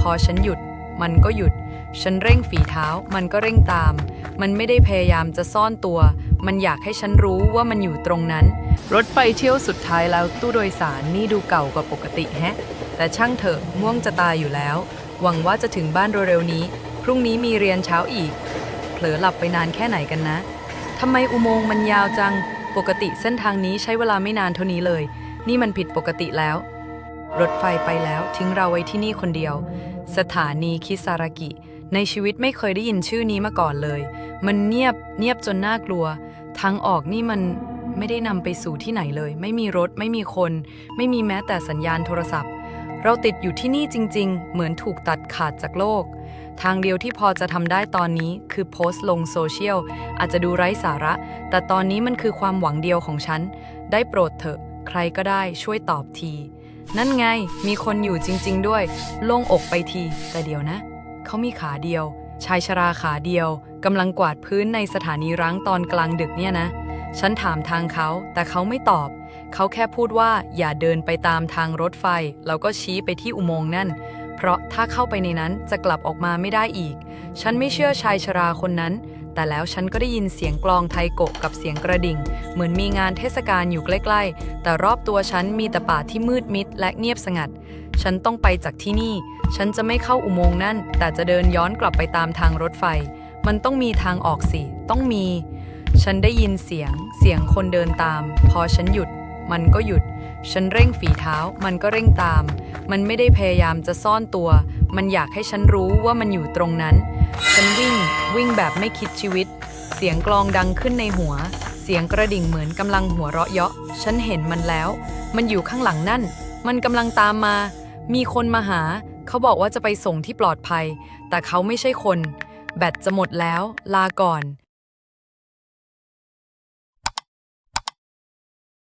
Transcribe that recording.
พอฉันหยุด มันก็หยุด ฉันเร่งฝีเท้า มันก็เร่งตาม มันไม่ได้พยายามจะซ่อนตัว มันอยากให้ฉันรู้ว่ามันอยู่ตรงนั้น รถไฟเที่ยวสุดท้ายแล้วตู้โดยสารนี่ดูเก่ากว่าปกติแฮะ แต่ช่างเถอะง่วงจะตายอยู่แล้ว หวังว่าจะถึงบ้านเร็วๆนี้ พรุ่งนี้มีเรียนเช้าอีก เผลอหลับไปนานแค่ไหนกันนะทำไมอุโมงค์มันยาวจัง ปกติเส้นทางนี้ใช้เวลาไม่นานเท่านี้เลย นี่มันผิดปกติแล้ว รถไฟไปแล้วทิ้งเราไว้ที่นี่คนเดียว สถานีคิซารากิ ในชีวิตไม่เคยได้ยินชื่อนี้มาก่อนเลย มันเงียบเงียบจนน่ากลัว ทางออกนี่มันไม่ได้นำไปสู่ที่ไหนเลย ไม่มีรถไม่มีคน ไม่มีแม้แต่สัญญาณโทรศัพท์ เราติดอยู่ที่นี่จริง ๆ เหมือนถูกตัดขาดจากโลก ทางเดียวที่พอจะทำได้ตอนนี้คือโพสต์ลงโซเชียล อาจจะดูไร้สาระ แต่ตอนนี้มันคือความหวังเดียวของฉัน ได้โปรดเถอะ ใครก็ได้ช่วยตอบที นั่นไง มีคนอยู่จริง ๆ ด้วย โล่งอกไปที แต่เดี๋ยวนะ เขามีขาเดียว ชายชราขาเดียวกำลังกวาดพื้นในสถานีร้างตอนกลางดึกเนี่ยนะ ฉันถามทางเขา แต่เขาไม่ตอบ เขาแค่พูดว่าอย่าเดินไปตามทางรถไฟ แล้วก็ชี้ไปที่อุโมงค์นั่น เพราะถ้าเข้าไปในนั้นจะกลับออกมาไม่ได้อีก ฉันไม่เชื่อชายชราคนนั้น แต่แล้วฉันก็ได้ยินเสียงกลองไทโกะกับเสียงกระดิ่ง เหมือนมีงานเทศกาลอยู่ใกล้ๆ แต่รอบตัวฉันมีแต่ป่าที่มืดมิดและเงียบสงัด ฉันต้องไปจากที่นี่ ฉันจะไม่เข้าอุโมงค์นั่น แต่จะเดินย้อนกลับไปตามทางรถไฟ มันต้องมีทางออกสิ ต้องมี ฉันได้ยินเสียง เสียงคนเดินตาม พอฉันหยุด มันก็หยุด ฉันเร่งฝีเท้า มันก็เร่งตาม มันไม่ได้พยายามจะซ่อนตัว มันอยากให้ฉันรู้ว่ามันอยู่ตรงนั้น ฉันวิ่ง วิ่งแบบไม่คิดชีวิต เสียงกลองดังขึ้นในหัว เสียงกระดิ่งเหมือนกำลังหัวเราะเยาะ ฉันเห็นมันแล้ว มันอยู่ข้างหลังนั่น มันกำลังตามมา มีคนมาหา เขาบอกว่าจะไปส่งที่ปลอดภัย แต่เขาไม่ใช่คน แบตจะหมดแล้ว ลาก่อน